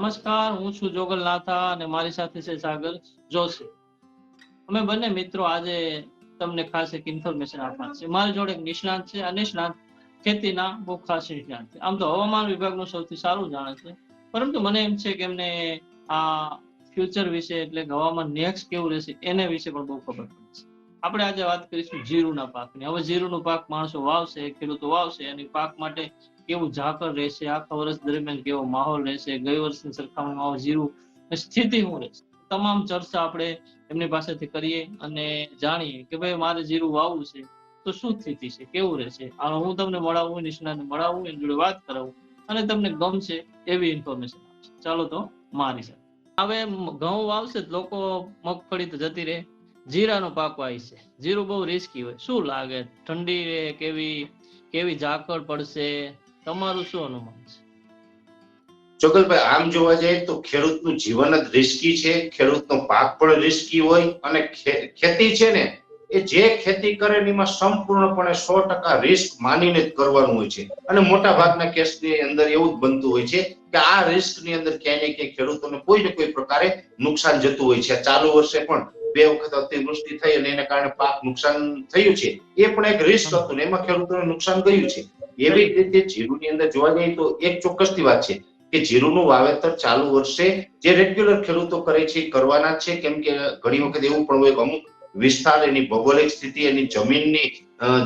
નમસ્કાર, હું છું જોગલ નાથા અને મારી સાથે છે સાગર જોશી. અમે બંને મિત્રો આજે તમને ખાસ એક ઇન્ફોર્મેશન આપવાના છે મારી જોડે એક નિષ્ણાંત છે. આ નિષ્ણાંત ખેતીના બહુ ખાસ નિષ્ણાંત છે આમ તો હવામાન વિભાગનું સૌથી સારું જાણે છે. પરંતુ મને એમ છે કે એમને આ ફ્યુચર વિશે એટલે હવામાન નેક્સ્ટ કેવું રહેશે, એને વિશે પણ બહુ ખબર આપણે આજે વાત કરીશું જીરુના પાકની. હવે જીરુનો પાક માણસો વાવશે, ખેડૂતો વાવશે અને પાક માટે કેવું ઝાકળ રહેશે, આખા વર્ષ દરમિયાન કેવો માહોલ રહેશે, ગઈ વર્ષની સરખામણીમાં જીરું સ્થિતિ શું રહેશે? તમામ ચર્ચા આપણે એમની પાસેથી કરીએ અને જાણીએ કે ભાઈ મારે જીરું વાવવું છે તો શું સ્થિતિ છે, કેવું રહેશે? આ હું તમને મળાવું નિષ્ણાને મળાવું, એની જોડે વાત કરાવું અને તમને ગમશે એવી ઇન્ફોર્મેશન ચાલો તો, મારી સાથે. હવે ઘઉં વાવશે લોકો મગફળી તો જતી રહે. જીરાનો પાક છે. જીરું બહુ રિસ્કી હોય. શું લાગે? ઠંડી રે, કેવી કેવી ઝાકળ પડશે? તમારું શું અનુમાન છે? ચોકલભાઈ, આમ જોવા જઈએ તો ખેડૂતનું જીવન જ રિસ્કી છે. ખેડૂતનો પાક પણ રિસ્કી હોય અને ખેતી છે ને, એ જે ખેતી કરે એમાં સંપૂર્ણપણે સો ટકા રિસ્ક માનીને જ કરવાનું હોય છે. અને મોટા ભાગના કેસની અંદર એવું જ બનતું હોય છે કે આ રિસ્કની અંદર ક્યાંય ને ક્યાંય ખેડૂતોને કોઈ ને કોઈ પ્રકારે નુકસાન જતું હોય છે. ચાલુ વર્ષે પણ બે વખત અતિવૃષ્ટિ થઈ અને એના કારણે પાક નુકસાન થયું છે. એ પણ એક રિસ્ક હતું ને એમાં ખેડૂતોને નુકસાન ગયું છે. એવી જ રીતે જીરુની અંદર જોવા જઈએ તો એક ચોક્કસથી વાત છે કે જીરુનું વાવેતર ચાલુ વર્ષે જે રેગ્યુલર ખેડૂતો કરે છે કરવાના છે. કેમ કે ઘણી વખત એવું પણ હોય કે અમુક વિસ્તાર એની ભૌગોલિક સ્થિતિ એની જમીનની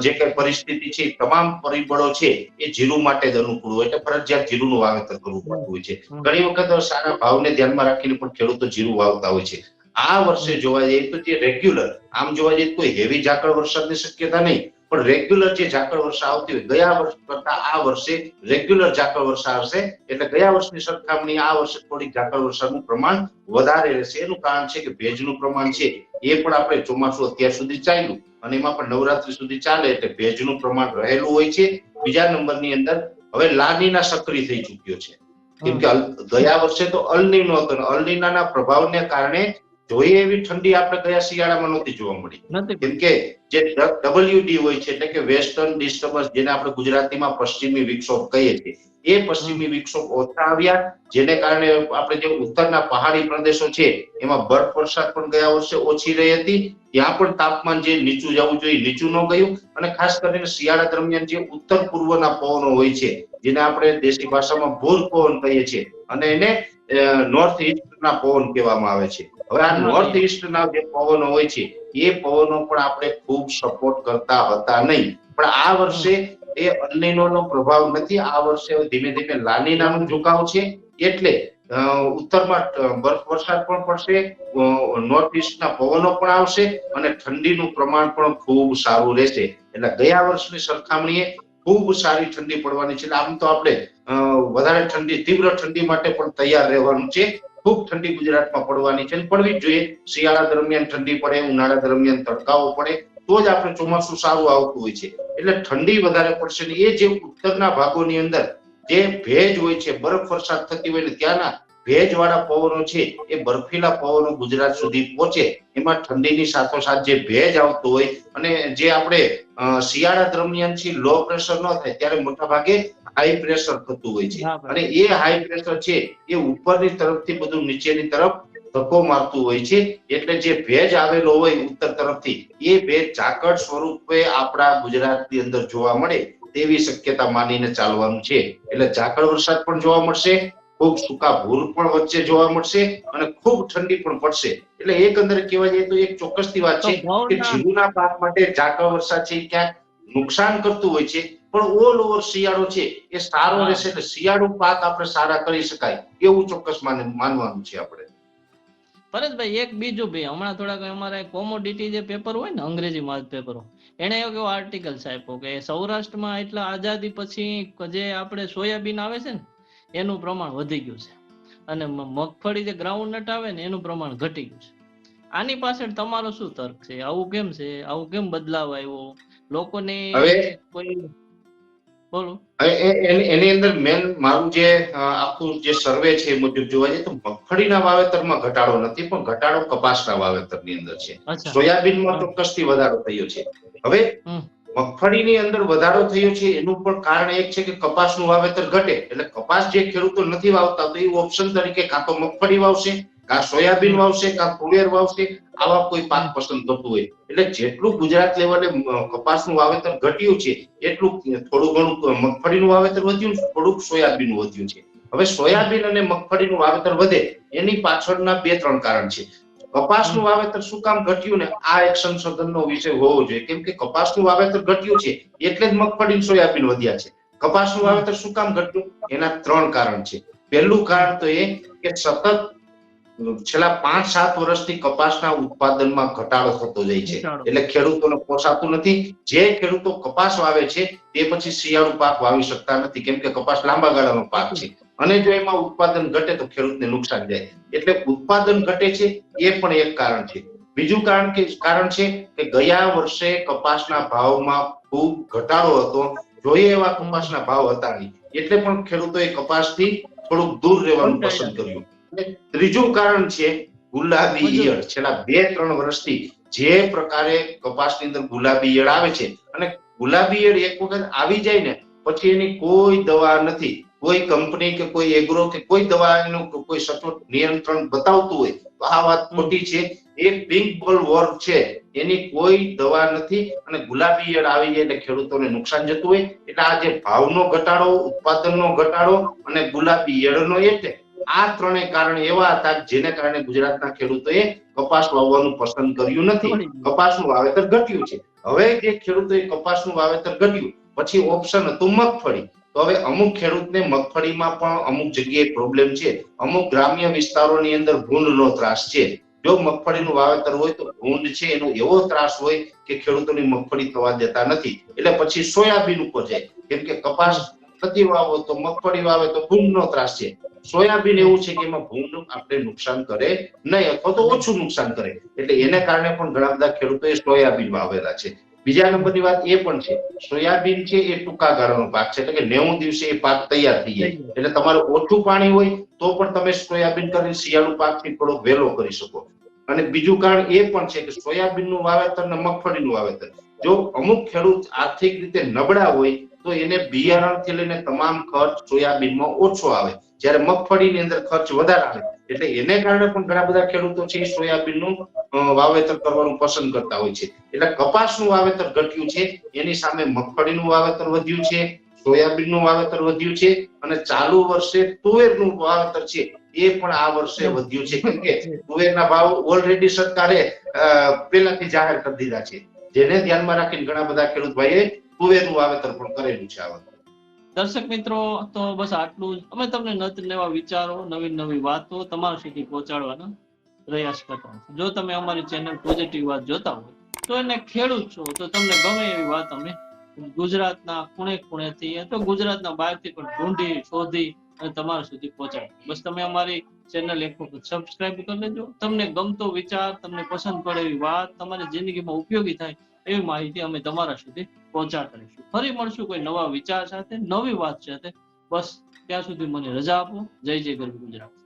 જે કઈ પરિસ્થિતિ છે તમામ પરિબળો છે એ જીરું માટે જ અનુકૂળ હોય એટલે ફરજિયાત જીરુનું વાવેતર કરવું પડતું હોય છે. ઘણી વખત સારા ભાવને ધ્યાનમાં રાખીને પણ ખેડૂતો જીરું વાવતા હોય છે. આ વર્ષે જોવા જઈએ તો જે રેગ્યુલર આમ જોવા જઈએ કોઈ હેવી ઝાકળ વરસાદની શક્યતા નહીં, પણ રેગ્યુલર જે ઝાકળ વર્ષા આવતી હોય, ગયા વર્ષ કરતા આ વર્ષે રેગ્યુલર ઝાકળ વર્ષા આવશે, એટલે ગયા વર્ષની સરખામણી આ વર્ષે થોડીક ઝાકળ વર્ષાનું પ્રમાણ વધારે રહેશે. એનું કારણ છે કે ભેજનું પ્રમાણ છે, એ પણ આપણે ચોમાસું અત્યાર સુધી ચાલ્યું, અને એમાં પણ નવરાત્રી સુધી ચાલે એટલે ભેજનું પ્રમાણ રહેલું હોય છે. બીજા નંબરની અંદર હવે લાનીના સક્રિય થઈ ચુક્યો છે. કેમ કે ગયા વર્ષે તો અલનીનો હતો અલનીના પ્રભાવને કારણે જોઈએ એવી ઠંડી આપણે ગયા શિયાળામાં નહોતી જોવા મળી. કેમ કે જે ડબલ્યુડી હોય છે એટલે કે વેસ્ટર્ન ડિસ્ટર્બન્સ જેને આપણે ગુજરાતીમાં પશ્ચિમી વિક્ષોભ કહીએ છીએ એ પશ્ચિમી વિક્ષોભ ઓછા આવ્યા જેને કારણે આપણે જે ઉત્તરના પહાડી પ્રદેશો છે એમાં બરફ વરસાદ પણ ગયા વર્ષે ઓછી રહી હતી. ત્યાં પણ તાપમાન જે નીચું જવું જોઈએ નીચું ન ગયું. અને ખાસ કરીને શિયાળા દરમિયાન જે ઉત્તર પૂર્વના પવનો હોય છે જેને આપણે દેશી ભાષામાં ભૂલ પવન કહીએ છીએ. અને એને નોર્થ ઇસ્ટના પવન કહેવામાં આવે છે. હવે આ નોર્થ ઇસ્ટના જે પવનો હોય છે એ પવનો પણ આપણે ખૂબ સપોર્ટ કરતા હતા નહીં. પણ આ વર્ષે એ અલ્નિનોનો પ્રભાવ નથી. આ વર્ષે ધીમે ધીમે લાનીનાનો ઝુકાવ છે. એટલે ઉત્તરમાં બરફ વરસાદ પણ પડશે નોર્થ ઇસ્ટના પવનો પણ આવશે અને ઠંડીનું પ્રમાણ પણ ખૂબ સારું રહેશે. એટલે ગયા વર્ષની સરખામણીએ ખૂબ સારી ઠંડી પડવાની છે. એટલે આમ તો આપણે વધારે ઠંડી તીવ્ર ઠંડી માટે પણ તૈયાર રહેવાનું છે. ખૂબ ઠંડી ગુજરાતમાં પડવાની છે પડવી જોઈએ. શિયાળા દરમિયાન ઠંડી પડે, ઉનાળા દરમિયાન તડકાઓ પડે, તો જ આપણે ચોમાસું સારું આવતું હોય છે. એટલે ઠંડી વધારે પડશે ને એ જે ઉત્તરના ભાગોની અંદર જે ભેજ હોય છે, બરફ વરસાદ થતી હોય ને ત્યાંના ભેજવાળા પવનો છે, એ બરફીલા પવનો ગુજરાત સુધી પહોંચે. એમાં ઠંડીની સાથોસાથ જે ભેજ આવતો હોય અને જે આપણે શિયાળા દરમિયાન છે લો પ્રેશર ન થાય, ત્યારે મોટા ભાગે હાઈ પ્રેશર થતું હોય છે. અને એ હાઈ પ્રેશર છે એ ઉપરની તરફથી બધું નીચેની તરફ ધક્કો મારતું હોય છે. એટલે જે ભેજ આવેલો હોય ઉત્તર તરફથી એ ભેજ ઝાકળ સ્વરૂપે આપણા ગુજરાતની અંદર જોવા મળે તેવી શક્યતા માનીને ચાલવાનું છે. એટલે ઝાકળ વરસાદ પણ જોવા મળશે ખૂબ સૂકા ભૂર પણ વચ્ચે જોવા મળશે અને ખૂબ ઠંડી પણ પડશે. એટલે એકંદરે કહેવા જઈએ તો એક ચોક્કસથી વાત છે કે જીરુના પાક માટે ઝાકળ વરસાદ છે ક્યાંક નુકસાન કરતું હોય છે. પણ ઓલ ઓવર શિયાળો છે એ સારો રહેશે એટલે શિયાળુ પાક આપણે સારા કરી શકાય એવું ચોક્કસ માનવાનું છે આપણે. પરેશભાઈ એક બીજું ભાઈ હમણાં થોડાક અમારા કોમોડિટી જે પેપર હોય ને અંગ્રેજીમાં પેપરો એને એવો કેવો આર્ટિકલ આપ્યો કે સૌરાષ્ટ્રમાં એટલા આઝાદી પછી જે આપણે સોયાબીન આવે છે ને એનું પ્રમાણ વધી ગયું છે. અને મગફળી જે ગ્રાઉન્ડ નટ આવે ને એનું પ્રમાણ ઘટી ગયું છે. આની પાછળ તમારો શું તર્ક છે? આવું કેમ છે? આવું કેમ બદલાવ આવ્યો? લોકોને કોઈ બોલો એની અંદર મેન મારું જે આખું જે સર્વે છે એ મુજબ જોવા જઈએ તો મગફળીના વાવેતરમાં ઘટાડો નથી પણ ઘટાડો કપાસના વાવેતરની અંદર છે સોયાબીનમાં. ચોક્કસથી વધારો થયો છે હવે. મગફળીની અંદર વધારો થયો છે એનું પણ કારણ એક છે કે કપાસનું વાવેતર ઘટે એટલે કપાસ જે ખેડૂતો નથી વાવતા તો એ ઓપ્શન તરીકે કાં તો મગફળી વાવશે કાં સોયાબીન વાવશે, કા તુવેર વાવશે, આવા કોઈ પાક પસંદ થતું હોય. એટલે જેટલું ગુજરાત લેવલે કપાસનું વાવેતર ઘટ્યું છે, એટલું થોડું ઘણું મગફળીનું વાવેતર વધ્યું થોડુંક સોયાબીનનું વધ્યું છે. હવે સોયાબીન અને મગફળીનું વાવેતર વધે, એની પાછળના બે ત્રણ કારણ છે. કપાસનું વાવેતર શું કામ ઘટ્યું ને? આ એક સંશોધનનો વિષય હોવો જોઈએ. કેમ કે કપાસનું વાવેતર ઘટ્યું છે, એટલે જ મગફળી સોયાબીન વધ્યા છે. કપાસનું વાવેતર શું કામ ઘટ્યું? એના ત્રણ કારણ છે. પહેલું કારણ તો એ કે સતત છેલ્લા પાંચ સાત વર્ષથી કપાસના ઉત્પાદનમાં ઘટાડો થતો જાય છે. એટલે ખેડૂતોને પોસાતું નથી. જે ખેડૂતો કપાસ વાવે છે તે પછી શિયાળુ પાક વાવી શકતા નથી. કેમ કે કપાસ લાંબા ગાળાનો પાક છે. અને જો એમાં ઉત્પાદન ઘટે તો ખેડૂતને નુકસાન જાય. એટલે ઉત્પાદન ઘટે છે એ પણ એક કારણ છે. બીજું કારણ કે કારણ છે કે ગયા વર્ષે કપાસના ભાવમાં ખૂબ ઘટાડો હતો. જોઈએ એવા કપાસના ભાવ હતા નહીં. એટલે પણ ખેડૂતોએ કપાસથી થોડુંક દૂર રહેવાનું પસંદ કર્યું. ત્રીજું કારણ છે ગુલાબી ઈયળ. છેલ્લા બે ત્રણ વર્ષથી જે પ્રકારે કપાસની અંદર ગુલાબી ઈયળ આવે છે અને ગુલાબી ઈયળ એક વખત આવી જાય ને પછી એની કોઈ દવા નથી. કોઈ કંપની કે કોઈ એગ્રો કે કોઈ દવા એનું કોઈ સચોટ નિયંત્રણ બતાવતું હોય તો આ વાત ખોટી છે. એ પિંક બોલ વોર છે. એની કોઈ દવા નથી અને ગુલાબી ઈયળ આવી જાય એટલે ખેડૂતોને નુકસાન જતું હોય. એટલે આ જે ભાવનો ઘટાડો ઉત્પાદનનો ઘટાડો અને ગુલાબી ઈયળનો એટલે આ ત્રણેય કારણ એવા હતા જેને કારણે ગુજરાતના ખેડૂતોએ કપાસ વાવવાનું પસંદ કર્યું નથી. કપાસનું વાવેતર ઘટ્યું છે. હવે જે ખેડૂતોએ કપાસનું વાવેતર ઘટ્યું પછી ઓપ્શન હતું મગફળી. તો હવે અમુક ખેડૂતને મગફળીમાં પણ અમુક જગ્યાએ પ્રોબ્લેમ છે. અમુક ગ્રામ્ય વિસ્તારોની અંદર ભૂંડનો ત્રાસ છે. જો મગફળીનું વાવેતર હોય તો ભૂંડ છે એનો એવો ત્રાસ હોય કે ખેડૂતોની મગફળી થવા દેતા નથી. એટલે પછી સોયાબીન ઉપર જાય. કેમ કે કપાસ નથી વાવો તો મગફળી વાવે તો ભૂંડનો ત્રાસ છે. સોયાબીન એવું છે કે એમાં ભૂંડ આપણે નુકસાન કરે નહીં, અથવા તો ઓછું નુકસાન કરે. એટલે એને કારણે પણ ઘણા બધા ખેડૂતોએ સોયાબીન વાવેલા છે. બીજા નંબરની વાત એ પણ છે, સોયાબીન છે એ ટૂંકા ગાળાનો પાક છે, એટલે કે નેવું દિવસે એ પાક તૈયાર થઈ જાય. એટલે તમારે ઓછું પાણી હોય તો પણ તમે સોયાબીન કરીને શિયાળુ પાકથી થોડો વહેલો કરી શકો. અને બીજું કારણ એ પણ છે કે સોયાબીનનું વાવેતર અને મગફળીનું વાવેતર. જો અમુક ખેડૂત આર્થિક રીતે નબળા હોય તો એને બિયારણથી લઈને તમામ ખર્ચ સોયાબીનમાં ઓછો આવે. જ્યારે મગફળીની અંદર ખર્ચ વધારે આવે. એટલે એને કારણે પણ ઘણા બધા ખેડૂતો છે સોયાબીનનું વાવેતર કરવાનું પસંદ કરતા હોય છે. એટલે કપાસનું વાવેતર ઘટ્યું છે, એની સામે મગફળીનું વાવેતર વધ્યું છે, સોયાબીનનું વાવેતર વધ્યું છે, અને ચાલુ વર્ષે તુવેરનું વાવેતર છે, એ પણ આ વર્ષે વધ્યું છે. કેમ કે તુવેરના ભાવ ઓલરેડી સરકારે પહેલાથી જાહેર કરી દીધા છે. જેને ધ્યાનમાં રાખીને ઘણા બધા ખેડૂત ભાઈએ તુવેરનું વાવેતર પણ કરેલું છે આ દર્શક મિત્રો, તો બસ આટલું જ. અમે તમને નત નવા વિચારો નવી નવી વાતો તમારા સુધી પહોંચાડવાનો પ્રયાસ કરતા જો તમે અમારી ચેનલ પોઝિટિવ વાત જોતા હોય, તો એને ખેડૂત છો, તો તમને ગમે એવી વાત અમે ગુજરાતના ખૂણે ખૂણેથી અથવા ગુજરાતના બહારથી પણ ઢૂંઢી શોધી અને તમારા સુધી પહોંચાડી. બસ તમે અમારી ચેનલ એક વખત સબસ્ક્રાઇબ કરી લેજો. તમને ગમતો વિચાર, તમને પસંદ પડે એવી વાત, તમારી જિંદગીમાં ઉપયોગી થાય એવી માહિતી અમે તમારા સુધી પહોંચાડતા રહીશું ફરી મળશું કોઈ નવા વિચાર સાથે, નવી વાત સાથે. બસ, ત્યાં સુધી મને રજા આપો. જય જય ગરવી ગુજરાત.